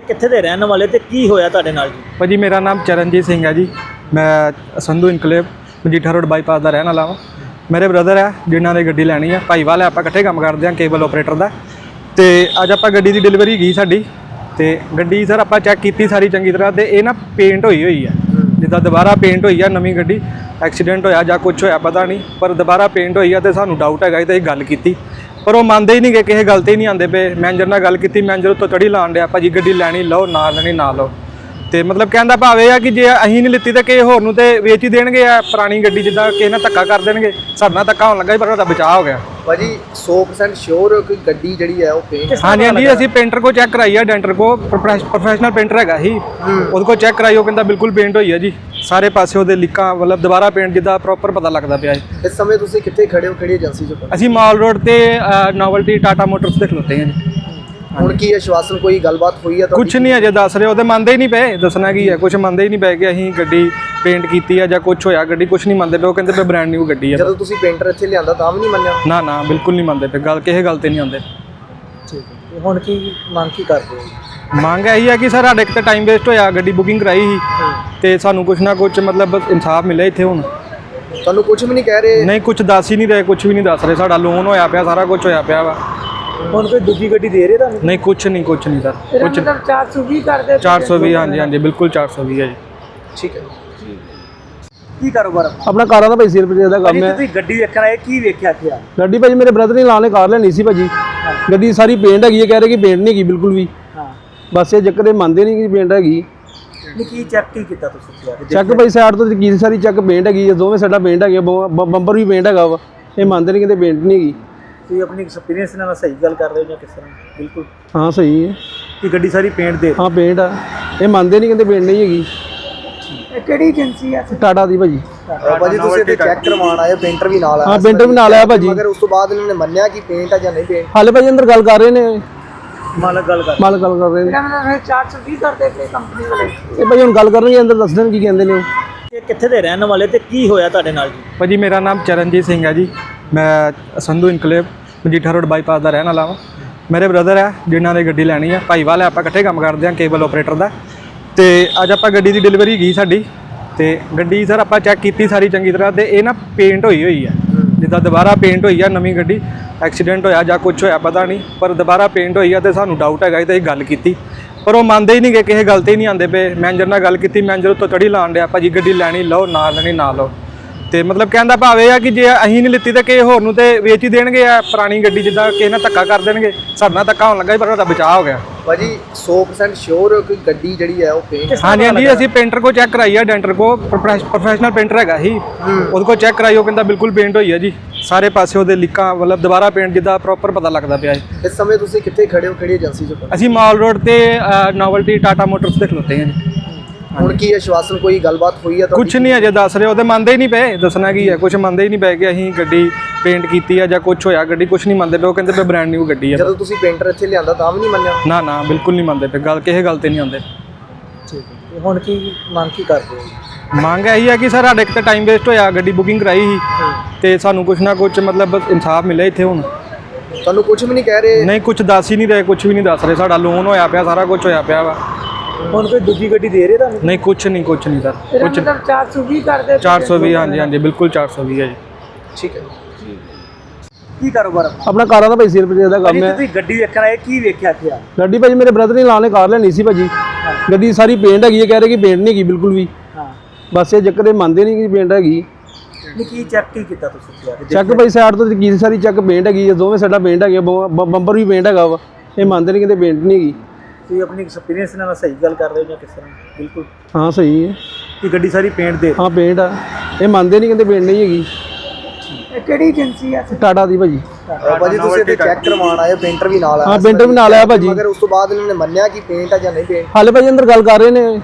ਇਹ ਕਿੱਥੇ ਦੇ ਰਹਿਣ ਵਾਲੇ ਤੇ ਕੀ ਹੋਇਆ ਤੁਹਾਡੇ ਨਾਲ ਜੀ? ਭਾਜੀ, ਮੇਰਾ ਨਾਮ ਚਰਨਜੀਤ ਸਿੰਘ ਹੈ ਜੀ। ਮੈਂ Sandhu enclave Majitha road bypass ਦਾ ਰਹਿਣ ਵਾਲਾ ਹਾਂ ਮੇਰੇ ਬ੍ਰਦਰ ਹੈ ਜਿਨ੍ਹਾਂ ਨੇ ਗੱਡੀ ਲੈਣੀ ਹੈ ਭਾਈਵਾਲ ਹੈ ਆਪਾਂ ਇਕੱਠੇ ਕੰਮ ਕਰਦੇ ਹਾਂ ਕੇਬਲ ਆਪਰੇਟਰ ਦਾ। ਤੇ ਅੱਜ ਆਪਾਂ ਗੱਡੀ ਦੀ ਡਿਲੀਵਰੀ ਗਈ ਸਾਡੀ। ਤੇ ਗੱਡੀ ਸਰ, ਆਪਾਂ ਚੈੱਕ ਕੀਤੀ ਸਾਰੀ ਚੰਗੀ ਤਰ੍ਹਾਂ ਤੇ ਇਹ ਨਾ ਪੇਂਟ ਹੋਈ ਹੋਈ ਹੈ ਜਿੱਦਾਂ ਦੁਬਾਰਾ ਪੇਂਟ ਹੋਈ ਆ ਨਵੀਂ ਗੱਡੀ ਐਕਸੀਡੈਂਟ ਹੋਇਆ ਜਾਂ ਕੁਝ ਹੋਇਆ, ਪਤਾ ਨਹੀਂ। ਪਰ ਦੁਬਾਰਾ ਪੇਂਟ ਹੋਈ ਆ ਤੇ ਸਾਨੂੰ ਡਾਊਟ ਹੈਗਾ, ਇਹ ਤੇ ਇਹ ਗੱਲ ਕੀਤੀ। ਪਰ ਉਹ ਮੰਨਦੇ ਹੀ ਨਹੀਂ ਕਿ ਕਿਸੇ ਗੱਲ ਤੇ ਹੀ ਨਹੀਂ ਆਉਂਦੇ ਪਏ। ਮੈਨੇਜਰ ਨਾਲ ਗੱਲ ਕੀਤੀ ਮੈਨੇਜਰ ਉੱਤੋਂ ਤੜੀ ਲਾਣ ਡਿਆ ਭਾਜੀ ਗੱਡੀ ਲੈਣੀ ਲਓ ਨਾ ਲੈਣੀ ਨਾ ਲਓ। ਤੇ ਮਤਲਬ ਕਹਿੰਦਾ ਭਾਵੇਂ ਆ ਕਿ ਜੇ ਅਸੀਂ ਨਹੀਂ ਲਿੱਤੀ ਤੇ ਕਿਸੇ ਹੋਰ ਨੂੰ ਤੇ ਵੇਚ ਹੀ ਦੇਣਗੇ ਆ ਪੁਰਾਣੀ ਗੱਡੀ ਜਿੱਦਾਂ ਕਿਸੇ ਨਾਲ ਧੱਕਾ ਕਰ ਦੇਣਗੇ। ਸਾਡੇ ਨਾਲ ਧੱਕਾ ਹੋਣ ਲੱਗਾ ਸੀ, ਪਰ ਉਹਦਾ ਬਚਾਅ ਹੋ ਗਿਆ। ਭਾਜੀ 100% ਸ਼ੋਰ ਹੋ ਕਿ ਗੱਡੀ ਜਿਹੜੀ ਹੈ ਉਹ ਪੇਂਟ ਹਾਂਜੀ ਹਾਂਜੀ ਅਸੀਂ ਪੇਂਟਰ ਕੋ ਚੈੱਕ ਕਰਾਈ ਆ ਡੈਂਟਰ ਕੋ ਪ੍ਰੋਫੈਸ਼ਨਲ ਪੇਂਟਰ ਹੈਗਾ ਹੀ। ਉਹਦੇ ਕੋ ਚੈੱਕ ਕਰਾਈ ਉਹ ਕਹਿੰਦਾ ਬਿਲਕੁਲ ਪੇਂਟ ਹੋਈ ਆ ਜੀ। ਸਾਰੇ ਪਾਸੇ ਉਹਦੇ ਲਿਕਾਂ ਮਤਲਬ ਦੁਬਾਰਾ ਪੇਂਟ ਜਿੱਦਾਂ ਪ੍ਰੋਪਰ ਪਤਾ ਲੱਗਦਾ ਪਿਆ ਜੀ। ਇਸ ਸਮੇਂ ਤੁਸੀਂ ਕਿੱਥੇ ਖੜੇ ਹੋ ਕਿਹੜੀ ਏਜੰਸੀ 'ਚ ਅਸੀਂ ਮਾਲ ਰੋਡ ਤੇ ਨੋਵਲਟੀ ਟਾਟਾ ਮੋਟਰਸ ਤੇ ਖਲੋਤੇ ਹਾਂ ਜੀ। ਹੁਣ ਕੀ ਆਸ਼ਵਾਸਨ ਕੋਈ ਗੱਲਬਾਤ ਹੋਈ ਹੈ? ਕੁਝ ਨਹੀਂ ਅਜੇ ਦੱਸ ਰਹੇ ਉਹਦੇ ਮੰਨਦੇ ਹੀ ਨਹੀਂ ਪਏ ਦੱਸਣਾ ਕੀ ਹੈ ਕੁਝ ਮੰਨਦੇ ਹੀ ਨਹੀਂ ਪਏ ਕਿ ਅਸੀਂ ਗੱਡੀ ਪੇਂਟ ਕੀਤੀ ਆ ਜਾਂ ਕੁਝ ਹੋਇਆ ਗੱਡੀ ਕੁਝ ਨਹੀਂ ਮੰਨਦੇ ਪਏ ਉਹ ਕਹਿੰਦੇ ਪਏ ਬ੍ਰਾਂਡ ਨਿਊ ਗੱਡੀ ਆ। ਜਦੋਂ ਤੁਸੀਂ ਪੇਂਟਰ ਇੱਥੇ ਲਿਆਂਦਾ ਤਾਂ ਵੀ ਨਹੀਂ ਮੰਨਿਆ? ਨਾ ਨਾ ਬਿਲਕੁਲ ਨਹੀਂ ਮੰਨਦੇ ਪਏ ਗੱਲ ਕਿਸੇ ਗੱਲ ਤੇ ਨਹੀਂ ਆਉਂਦੇ। ਠੀਕ ਹੈ ਹੁਣ ਕੀ ਮੰਗ ਕੀ ਕਰਦੇ ਹੋ? ਮੰਗ ਇਹੀ ਹੈ ਕਿ ਸਰ ਸਾਡੇ ਇੱਕ ਤਾਂ ਟਾਈਮ ਵੇਸਟ ਹੋਇਆ ਗੱਡੀ ਬੁਕਿੰਗ ਕਰਾਈ ਸੀ ਤੇ ਸਾਨੂੰ ਕੁਝ ਨਾ ਕੁਝ ਮਤਲਬ ਇਨਸਾਫ ਮਿਲੇ ਇੱਥੇ ਹੁਣ। ਤੁਹਾਨੂੰ ਕੁਝ ਵੀ ਨਹੀਂ ਕਹਿ ਰਹੇ? ਨਹੀਂ ਕੁਝ ਦੱਸ ਹੀ ਨਹੀਂ ਰਹੇ ਕੁਝ ਵੀ ਨਹੀਂ ਦੱਸ ਰਹੇ। ਸਾਡਾ ਲੋਨ ਹੋਇਆ ਪਿਆ ਸਾਰਾ ਕੁਝ ਹੋਇਆ ਪਿਆ ਵਾ। ਹੁਣ ਕੋਈ ਦੂਜੀ ਗੱਡੀ ਦੇ ਰਹੇ ਤੁਹਾਨੂੰ? ਨਹੀਂ ਕੁਝ ਨਹੀਂ ਕੁਝ ਨਹੀਂ ਸਰ। ਕੁਝ 420 ਕਰਦੇ 420 ਹਾਂਜੀ ਹਾਂਜੀ ਬਿਲਕੁਲ 420 ਹੈ ਜੀ। ਠੀਕ ਹੈ। ਕੀ ਕਾਰੋਬਾਰ ਆ? ਆਪਣਾ ਕਾਰਾਂ ਦਾ ਭਾਈ ਸਿਰ ਪਜੇ ਦਾ ਕੰਮ ਹੈ। ਤੁਸੀਂ ਗੱਡੀ ਦੇਖਣ ਆਏ ਕੀ ਵੇਖਿਆ ਕੀ ਆ? ਗੱਡੀ ਭਾਜੀ ਮੇਰੇ ਬ੍ਰਦਰ ਨੇ ਲਾਣੇ ਕਾਰ ਲੈਣੀ ਸੀ ਭਾਜੀ। ਗੱਡੀ ਸਾਰੀ ਪੇਂਟ ਹੈਗੀ ਹੈ ਕਹਿ ਰਹੇ ਕਿ ਪੇਂਟ ਨਹੀਂ ਹੈਗੀ ਬਿਲਕੁਲ ਵੀ। ਬਸ ਇਹ ਚੱਕਰ ਇਹ ਮੰਨਦੇ ਨਹੀਂ ਕਿ ਪੇਂਟ ਹੈਗੀ। ਨਹੀਂ ਕੀ ਚੈੱਕ ਕੀ ਕੀਤਾ ਤੁਸੀਂ ਜਾ ਕੇ ਚੱਕ ਭਾਈ ਸਾਈਡ ਤੋਂ ਕੀ ਸਾਰੀ ਚੱਕ ਪੇਂਟ ਹੈਗੀ ਹੈ ਦੋਵੇਂ ਸਾਡਾ ਪੇਂਟ ਹੈਗੇ ਬੰਪਰ ਵੀ ਪੇਂਟ ਹੈਗਾ ਵਾ। ਇਹ ਮੰਨਦੇ ਨਹੀਂ ਕਹਿੰਦੇ ਪੇਂਟ ਨਹੀਂ ਹੈਗੀ। ਤੁਸੀਂ ਆਪਣੀ ਐਕਸਪੀਰੀਅੰਸ ਨਾਲ ਸਹੀ ਗੱਲ ਕਰ ਰਹੇ ਹੋ ਜਾਂ ਕਿਸ ਤਰ੍ਹਾਂ? ਬਿਲਕੁਲ। ਹਾਂ ਸਹੀ ਹੈ। ਕਿ ਗੱਡੀ ਸਾਰੀ ਪੇਂਟ ਦੇ ਹਾਂ ਪੇਂਟ ਆ। ਇਹ ਮੰਨਦੇ ਨਹੀਂ ਕਹਿੰਦੇ ਪੇਂਟ ਨਹੀਂ ਹੈਗੀ। ਕਿਹੜੀ ਏਜੰਸੀ ਆ? ਟਾਟਾ ਦੀ ਭਾਜੀ। ਭਾਜੀ ਤੁਸੀਂ ਇੱਥੇ ਚੈੱਕ ਕਰਵਾਉਣ ਆਏ ਪੇਂਟਰ ਵੀ ਨਾਲ ਆਇਆ ਹਾਂ ਪੇਂਟਰ ਵੀ ਨਾਲ ਆਇਆ ਭਾਜੀ। ਮਗਰ ਉਸ ਤੋਂ ਬਾਅਦ ਇਹਨਾਂ ਨੇ ਮੰਨਿਆ ਕਿ ਪੇਂਟ ਆ ਜਾਂ ਨਹੀਂ ਪੇਂਟ ਹਾਲੇ ਭਾਜੀ ਅੰਦਰ ਗੱਲ ਕਰ ਰਹੇ ਨੇ। ਮਾਲਕ ਗੱਲ ਕਰ ਮਾਲਕ ਗੱਲ ਕਰ ਰਹੇ ਨੇ। ਮਤਲਬ 420 ਕਰਦੇ ਪਏ ਕੰਪਨੀ ਵਾਲੇ। ਇਹ ਭਾਜੀ ਹੁਣ ਗੱਲ ਕਰਨਗੇ ਅੰਦਰ ਦੱਸ ਦੇਣ ਕੀ ਕਹਿੰਦੇ ਨੇ ਉਹ। ਇਹ ਕਿੱਥੇ ਦੇ ਰਹਿਣ ਵਾਲੇ ਤੇ ਕੀ ਹੋਇਆ ਤੁਹਾਡੇ ਨਾਲ ਜੀ? ਭਾਜੀ ਮੇਰਾ ਨਾਮ ਚਰਨਜੀਤ ਸਿੰਘ ਹੈ ਜੀ। ਮੈਂ Sandhu enclave Majitha road bypass ਦਾ ਰਹਿਣ ਵਾਲਾ ਹਾਂ ਮੇਰੇ ਬ੍ਰਦਰ ਹੈ ਜਿਨ੍ਹਾਂ ਨੇ ਗੱਡੀ ਲੈਣੀ ਹੈ ਭਾਈਵਾਲ ਹੈ ਆਪਾਂ ਇਕੱਠੇ ਕੰਮ ਕਰਦੇ ਹਾਂ ਕੇਬਲ ਆਪਰੇਟਰ ਦਾ। ਤੇ ਅੱਜ ਆਪਾਂ ਗੱਡੀ ਦੀ ਡਿਲੀਵਰੀ ਗਈ ਸਾਡੀ। ਤੇ ਗੱਡੀ ਸਰ ਆਪਾਂ ਚੈੱਕ ਕੀਤੀ ਸਾਰੀ ਚੰਗੀ ਤਰ੍ਹਾਂ ਤੇ ਇਹ ਨਾ ਪੇਂਟ ਹੋਈ ਹੋਈ ਹੈ ਜਿੱਦਾਂ ਦੁਬਾਰਾ ਪੇਂਟ ਹੋਈ ਆ ਨਵੀਂ ਗੱਡੀ ਐਕਸੀਡੈਂਟ ਹੋਇਆ ਜਾਂ ਕੁਝ ਹੋਇਆ ਪਤਾ ਨਹੀਂ ਪਰ ਦੁਬਾਰਾ ਪੇਂਟ ਹੋਈ ਆ ਤੇ ਸਾਨੂੰ ਡਾਊਟ ਹੈਗਾ ਇਹ ਤੇ ਇਹ ਗੱਲ ਕੀਤੀ। ਪਰ ਉਹ ਮੰਨਦੇ ਹੀ ਨਹੀਂ ਕਿ ਕਿਸੇ ਗੱਲ ਤੇ ਹੀ ਨਹੀਂ ਆਉਂਦੇ ਪਏ। ਮੈਨੇਜਰ ਨਾਲ ਗੱਲ ਕੀਤੀ ਮੈਨੇਜਰ ਉੱਤੋਂ ਤੜੀ ਲਾਣ ਡਿਆ ਭਾਜੀ ਗੱਡੀ ਲੈਣੀ ਲਓ ਨਾ ਲੈਣੀ ਨਾ ਲਓ। ਤੇ ਮਤਲਬ ਕਹਿੰਦਾ ਭਾਵੇਂ ਆ ਕਿ ਜੇ ਅਸੀਂ ਨਹੀਂ ਲਿੱਤੀ ਤਾਂ ਕਿਸੇ ਹੋਰ ਨੂੰ ਤੇ ਵੇਚ ਹੀ ਦੇਣਗੇ ਆ ਪੁਰਾਣੀ ਗੱਡੀ ਜਿੱਦਾਂ ਕਿਸੇ ਨਾਲ ਧੱਕਾ ਕਰ ਦੇਣਗੇ। ਸਾਡੇ ਨਾਲ ਧੱਕਾ ਹੋਣ ਲੱਗਾ ਸੀ, ਪਰ ਉਹਦਾ ਬਚਾਅ ਹੋ ਗਿਆ। ਭਾਜੀ 100% ਸ਼ੋਰ ਹੋ ਕਿ ਗੱਡੀ ਜਿਹੜੀ ਹੈ ਉਹ ਪੇਂਟ ਹਾਂਜੀ ਹਾਂਜੀ ਅਸੀਂ ਪੇਂਟਰ ਕੋ ਚੈੱਕ ਕਰਾਈ ਆ ਡੈਂਟਰ ਕੋ ਪ੍ਰੋਫੈਸ਼ਨਲ ਪੇਂਟਰ ਹੈਗਾ ਹੀ। ਉਹਦੇ ਕੋ ਚੈੱਕ ਕਰਾਈ ਉਹ ਕਹਿੰਦਾ ਬਿਲਕੁਲ ਪੇਂਟ ਹੋਈ ਆ ਜੀ। ਸਾਰੇ ਪਾਸੇ ਉਹਦੇ ਲਿਕਾਂ ਮਤਲਬ ਦੁਬਾਰਾ ਪੇਂਟ ਜਿੱਦਾਂ ਪ੍ਰੋਪਰ ਪਤਾ ਲੱਗਦਾ ਪਿਆ ਜੀ। ਇਸ ਸਮੇਂ ਤੁਸੀਂ ਕਿੱਥੇ ਖੜੇ ਹੋ ਕਿਹੜੀ ਏਜੰਸੀ 'ਚ ਅਸੀਂ ਮਾਲ ਰੋਡ ਤੇ ਨੋਵਲਟੀ ਟਾਟਾ ਮੋਟਰਸ ਤੇ ਖਲੋਤੇ ਹਾਂ ਜੀ। ਹੁਣ ਕੀ ਆਸ਼ਵਾਸਨ ਕੋਈ ਗੱਲਬਾਤ ਹੋਈ ਹੈ ਤੁਹਾਡੀ? ਕੁਝ ਨਹੀਂ ਅਜੇ ਦੱਸ ਰਹੇ ਉਹਦੇ ਮੰਨਦੇ ਹੀ ਨਹੀਂ ਪਏ। ਦੱਸਣਾ ਕੀ ਹੈ ਕੁਝ ਮੰਨਦੇ ਹੀ ਨਹੀਂ ਪਏ ਕਿ ਅਸੀਂ ਗੱਡੀ ਪੇਂਟ ਕੀਤੀ ਆ ਜਾਂ ਕੁਝ ਹੋਇਆ ਗੱਡੀ ਕੁਝ ਨਹੀਂ ਮੰਨਦੇ ਪਏ ਉਹ ਕਹਿੰਦੇ ਪਏ ਬ੍ਰਾਂਡ ਨਿਊ ਗੱਡੀ ਆ। ਜਦੋਂ ਤੁਸੀਂ ਪੇਂਟਰ ਇੱਥੇ ਲਿਆਂਦਾ ਤਾਂ ਵੀ ਨਹੀਂ ਮੰਨਿਆ? ਨਾ ਨਾ ਬਿਲਕੁਲ ਨਹੀਂ ਮੰਨਦੇ ਪਏ ਗੱਲ ਕਿਸੇ ਗੱਲ ਤੇ ਨਹੀਂ ਆਉਂਦੇ। ਠੀਕ ਹੈ ਹੁਣ ਕੀ ਮੰਗ ਕੀ ਕਰਦੇ ਹੋ? ਮੰਗ ਇਹੀ ਹੈ ਕਿ ਸਰ ਸਾਡੇ ਇੱਕ ਤਾਂ ਟਾਈਮ ਵੇਸਟ ਹੋਇਆ ਗੱਡੀ ਬੁਕਿੰਗ ਕਰਾਈ ਸੀ ਤੇ ਸਾਨੂੰ ਕੁਝ ਨਾ ਕੁਝ ਮਤਲਬ ਇਨਸਾਫ ਮਿਲੇ ਇੱਥੇ ਹੁਣ। ਤੁਹਾਨੂੰ ਕੁਝ ਵੀ ਨਹੀਂ ਕਹਿ ਰਹੇ? ਨਹੀਂ ਕੁਝ ਦੱਸ ਹੀ ਨਹੀਂ ਰਹੇ ਕੁਝ ਵੀ ਨਹੀਂ ਦੱਸ ਰਹੇ ਸਾਡਾ ਲੋਨ ਹੋਇਆ ਪਿਆ ਸਾਰਾ ਕੁਝ ਹੋਇਆ ਪਿਆ ਵਾ। ਹੁਣ ਕੋਈ ਦੂਜੀ ਗੱਡੀ ਦੇ ਰਹੇ ਤੁਹਾਨੂੰ? ਨਹੀਂ ਕੁਝ ਨਹੀਂ ਕੁਝ ਨਹੀਂ ਸਰ ਕੁਝ ਮਤਲਬ 420 ਕਰਦੇ 420 ਹਾਂਜੀ ਹਾਂਜੀ ਬਿਲਕੁਲ 420 ਹੈ ਜੀ। ਠੀਕ ਹੈ। ਕੀ ਕਾਰੋਬਾਰ? ਆਪਣਾ ਕਾਰਾਂ ਦਾ ਭਾਈ ਸਿਰ ਪਜੇ ਦਾ ਕੰਮ ਹੈ। ਤੁਸੀਂ ਗੱਡੀ ਦੇਖਣ ਆਏ ਕੀ ਵੇਖਿਆ ਕੀ ਆ? ਗੱਡੀ ਭਾਜੀ ਮੇਰੇ ਬ੍ਰਦਰ ਨੇ ਲਾਣੇ ਕਾਰ ਲੈਣੀ ਸੀ ਭਾਜੀ। ਗੱਡੀ ਸਾਰੀ ਪੇਂਟ ਹੈਗੀ ਹੈ ਕਹਿ ਰਹੇ ਕਿ ਪੇਂਟ ਨਹੀਂ ਹੈਗੀ ਬਿਲਕੁਲ ਵੀ। ਹਾਂ। ਬਸ ਇਹ ਚੱਕਰ ਇਹ ਮੰਨਦੇ ਨਹੀਂ ਕਿ ਪੇਂਟ ਹੈਗੀ। ਨਹੀਂ ਕੀ ਚੈੱਕ ਕੀ ਕੀਤਾ ਤੁਸੀਂ ਕੇ? ਚੱਕ ਭਾਈ ਸਾਈਡ ਤੋਂ ਕੀ ਸਾਰੀ ਚੱਕ ਪੇਂਟ ਹੈਗੀ ਹੈ ਦੋਵੇਂ ਸਾਡਾ ਪੇਂਟ ਹੈਗੇ ਬੰਪਰ ਵੀ ਪੇਂਟ ਹੈਗਾ ਵਾ। ਇਹ ਮੰਨਦੇ ਨਹੀਂ ਕਹਿੰਦੇ ਪੇਂਟ ਨਹੀਂ ਹੈਗੀ। ਤੁਸੀਂ ਆਪਣੀ ਐਕਸਪੀਰੀਅੰਸ ਨਾਲ ਸਹੀ ਗੱਲ ਕਰ ਰਹੇ ਹੋ ਜਾਂ ਕਿਸ ਤਰ੍ਹਾਂ? ਬਿਲਕੁਲ। ਹਾਂ ਸਹੀ ਹੈ। ਕਿ ਗੱਡੀ ਸਾਰੀ ਪੇਂਟ ਦੇ ਹਾਂ ਪੇਂਟ ਆ। ਇਹ ਮੰਨਦੇ ਨਹੀਂ ਕਹਿੰਦੇ ਪੇਂਟ ਨਹੀਂ ਹੈਗੀ। ਕਿਹੜੀ ਏਜੰਸੀ ਆ? ਟਾਟਾ ਦੀ ਭਾਜੀ। ਭਾਜੀ ਤੁਸੀਂ ਇੱਥੇ ਚੈੱਕ ਕਰਵਾਉਣ ਆਏ ਪੇਂਟਰ ਵੀ ਨਾਲ ਆਇਆ ਹਾਂ ਪੇਂਟਰ ਵੀ ਨਾਲ ਆਇਆ ਭਾਜੀ। ਮਗਰ ਉਸ ਤੋਂ ਬਾਅਦ ਇਹਨਾਂ ਨੇ ਮੰਨਿਆ ਕਿ ਪੇਂਟ ਆ ਜਾਂ ਨਹੀਂ ਪੇਂਟ ਹਾਲੇ ਭਾਜੀ ਅੰਦਰ ਗੱਲ ਕਰ ਰਹੇ ਨੇ।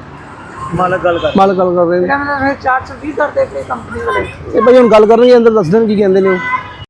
ਮਾਲਕ ਗੱਲ ਕਰ ਮਾਲਕ ਗੱਲ ਕਰ ਰਹੇ ਨੇ। ਮਤਲਬ 420 ਕਰਦੇ ਪਏ ਕੰਪਨੀ ਵਾਲੇ। ਇਹ ਭਾਜੀ ਹੁਣ ਗੱਲ ਕਰਨਗੇ ਅੰਦਰ ਦੱਸ ਦੇਣ ਕੀ ਕਹਿੰਦੇ ਨੇ ਉਹ।